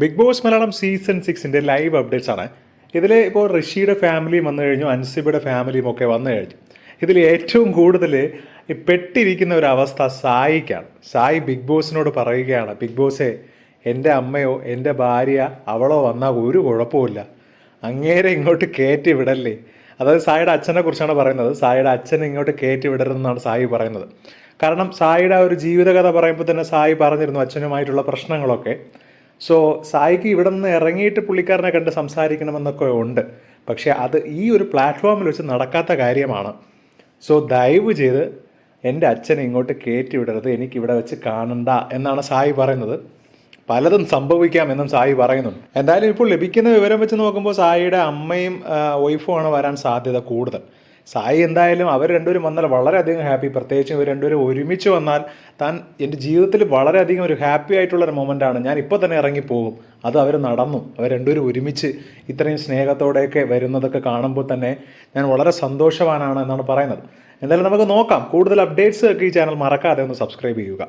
Big Boss Malayalam season സിക്സിന്റെ live updates ആണ്. ഇതിൽ ഇപ്പോൾ ഋഷിയുടെ ഫാമിലിയും വന്നു കഴിഞ്ഞു അൻസിബയുടെ ഫാമിലിയും ഒക്കെ വന്നു കഴിഞ്ഞു. ഇതിൽ ഏറ്റവും കൂടുതൽ പെട്ടിരിക്കുന്ന ഒരു അവസ്ഥ സായിക്കാണ്. സായി ബിഗ് ബോസിനോട് പറയുകയാണ് ബിഗ് ബോസേ എന്റെ അമ്മയോ എന്റെ ഭാര്യ അവളോ വന്നാൽ ഒരു കുഴപ്പമില്ല അങ്ങേരെ ഇങ്ങോട്ട് കയറ്റി വിടല്ലേ? അതായത് സായിയുടെ അച്ഛനെ കുറിച്ചാണ് പറയുന്നത്. സായിയുടെ അച്ഛൻ ഇങ്ങോട്ട് കയറ്റി വിടരുതെന്നാണ് സായി പറയുന്നത്. കാരണം സായിയുടെ ആ ഒരു ജീവിതകഥ പറയുമ്പോൾ തന്നെ സായി പറഞ്ഞിരുന്നു അച്ഛനുമായിട്ടുള്ള പ്രശ്നങ്ങളൊക്കെ. സോ സായിക്ക് ഇവിടെ നിന്ന് ഇറങ്ങിയിട്ട് പുള്ളിക്കാരനെ കണ്ട് സംസാരിക്കണമെന്നൊക്കെ ഉണ്ട്. പക്ഷേ അത് ഈ ഒരു പ്ലാറ്റ്ഫോമിൽ വെച്ച് നടക്കാത്ത കാര്യമാണ്. സോ ദയവ് ചെയ്ത് എന്റെ അച്ഛനെ ഇങ്ങോട്ട് കയറ്റി വിടരുത്. എനിക്ക് ഇവിടെ വെച്ച് കാണണ്ട എന്നാണ് സായി പറയുന്നത്. പലതും സംഭവിക്കാം എന്നും സായി പറയുന്നുണ്ട്. എന്തായാലും ഇപ്പോൾ ലഭിക്കുന്ന വിവരം വെച്ച് നോക്കുമ്പോൾ സായിയുടെ അമ്മയും വൈഫുമാണ് വരാൻ സാധ്യത കൂടുതൽ. സായി എന്തായാലും അവർ രണ്ടുപേരും വന്നാൽ വളരെയധികം ഹാപ്പി പ്രത്യേകിച്ച് ഇവർ രണ്ടുപേരും ഒരുമിച്ച് വന്നാൽ താൻ എന്റെ ജീവിതത്തിൽ വളരെയധികം ഒരു ഹാപ്പി ആയിട്ടുള്ള ഒരു മൊമെന്റാണ് ഞാൻ ഇപ്പോൾ തന്നെ ഇറങ്ങിപ്പോകും അത് അവർ നടന്നു. അവർ രണ്ടുപേരും ഒരുമിച്ച് ഇത്രയും സ്നേഹത്തോടെയൊക്കെ വരുന്നതൊക്കെ കാണുമ്പോൾ തന്നെ ഞാൻ വളരെ സന്തോഷവാനാണ് എന്നാണ് പറയുന്നത്. എന്തായാലും നമുക്ക് നോക്കാം. കൂടുതൽ അപ്ഡേറ്റ്സ് ഒക്കെ ഈ ചാനൽ മറക്കാതെ ഒന്ന് സബ്സ്ക്രൈബ് ചെയ്യുക.